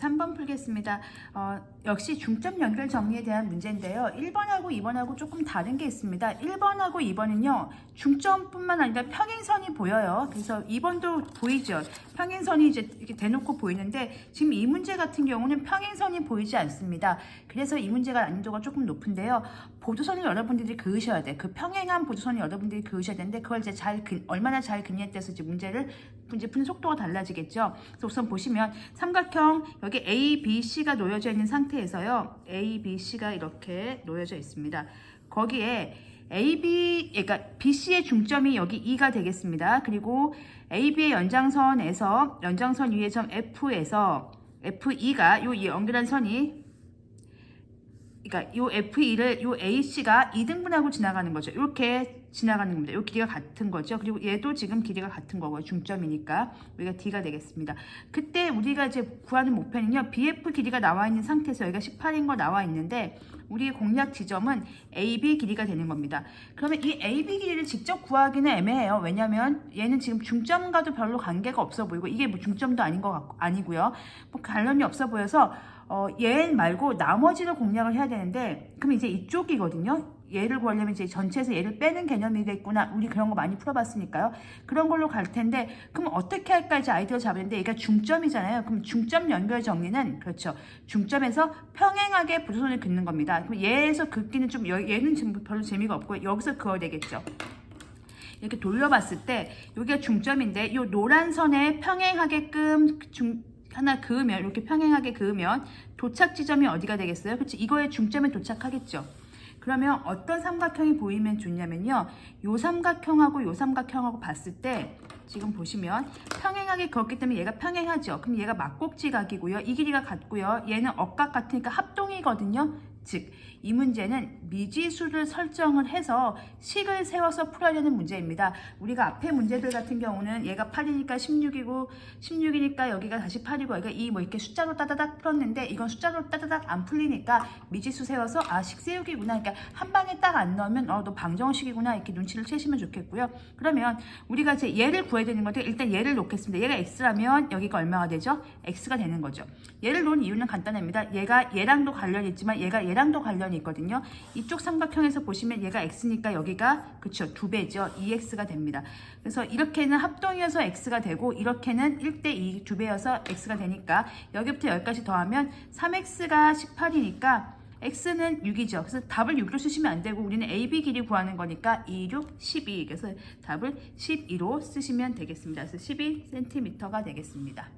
3번 풀겠습니다. 어, 역시 중점 연결 정리에 대한 문제인데요. 1번하고 2번하고 조금 다른 게 있습니다. 1번하고 2번은요, 중점뿐만 아니라 평행선이 보여요. 그래서 2번도 보이죠. 평행선이 이제 이렇게 대놓고 보이는데, 지금 이 문제 같은 경우는 평행선이 보이지 않습니다. 그래서 이 문제가 난이도가 조금 높은데요. 보조선을 여러분들이 그으셔야 돼. 그 평행한 보조선을 여러분들이 그으셔야 되는데, 그걸 이제 잘, 그, 얼마나 잘 그냐에 따라서 이제 문제를 이제 푸는 속도가 달라지겠죠. 그래서 우선 보시면 삼각형 여기 A, B, C가 놓여져 있는 상태에서요. A, B, C가 이렇게 놓여져 있습니다. 거기에 A, B, 그러니까 B, C의 중점이 여기 E가 되겠습니다. 그리고 A, B의 연장선에서 연장선 위의 점 F에서 F2가 요 연결한 선이 그러니까 요 F2를 요 AC가 2등분하고 지나가는 거죠. 이렇게 지나가는 겁니다. 요 길이가 같은 거죠. 그리고 얘도 지금 길이가 같은 거고요. 중점이니까 여기가 D가 되겠습니다. 그때 우리가 이제 구하는 목표는요. BF 길이가 나와 있는 상태에서 여기가 18인 거 나와 있는데 우리의 공략 지점은 AB 길이가 되는 겁니다. 그러면 이 AB 길이를 직접 구하기는 애매해요. 왜냐면 얘는 지금 중점과도 별로 관계가 없어 보이고 이게 뭐 중점도 아닌 것 같고 아니고요. 뭐 관련이 없어 보여서 어, 얘 말고 나머지를 공략을 해야 되는데 그럼 이제 이쪽이거든요. 얘를 구하려면 이제 전체에서 얘를 빼는 개념이겠구나. 우리 그런 거 많이 풀어봤으니까요. 그런 걸로 갈 텐데 그럼 어떻게 할까 이제 아이디어 잡았는데 얘가 중점이잖아요. 그럼 중점 연결 정리는 그렇죠. 중점에서 평행하게 부조선을 긋는 겁니다. 그럼 얘에서 긋기는 좀 여- 얘는 지금 별로 재미가 없고 여기서 그어야 되겠죠. 이렇게 돌려봤을 때 여기가 중점인데 이 노란 선에 평행하게끔 중 하나 그으면 이렇게 평행하게 그으면 도착 지점이 어디가 되겠어요? 그렇지 이거의 중점에 도착하겠죠. 그러면 어떤 삼각형이 보이면 좋냐면요. 요 삼각형하고 요 삼각형하고 봤을 때 지금 보시면 평행하게 그었기 때문에 얘가 평행하죠. 그럼 얘가 막꼭지각이고요. 이 길이가 같고요. 얘는 억각 같으니까 합동이거든요. 즉, 이 문제는 미지수를 설정을 해서 식을 세워서 풀어야 되는 문제입니다. 우리가 앞에 문제들 같은 경우는 얘가 8이니까 16이고 16이니까 여기가 다시 8이고 여기가 2 뭐 이렇게 숫자로 따다닥 풀었는데 이건 숫자로 따다닥 안 풀리니까 미지수 세워서 아 식 세우기구나. 그러니까 한 방에 딱 안 넣으면 어 너 방정식이구나 이렇게 눈치를 채시면 좋겠고요. 그러면 우리가 이제 얘를 구해야 되는 건데 일단 얘를 놓겠습니다. 얘가 x라면 여기가 얼마가 되죠? x가 되는 거죠. 얘를 놓은 이유는 간단합니다. 얘가 얘랑도 관련이 있지만 얘가 얘랑도 관련이 있거든요. 이쪽 삼각형에서 보시면 얘가 x니까 여기가 그쵸 두 배죠. 2x가 됩니다. 그래서 이렇게는 합동이어서 x가 되고 이렇게는 1대 2 두 배여서 x가 되니까 여기부터 여기까지 더하면 3x가 18이니까 x는 6이죠. 그래서 답을 6로 쓰시면 안 되고 우리는 AB 길이 구하는 거니까 2, 6, 12. 그래서 답을 12로 쓰시면 되겠습니다. 그래서 12cm가 되겠습니다.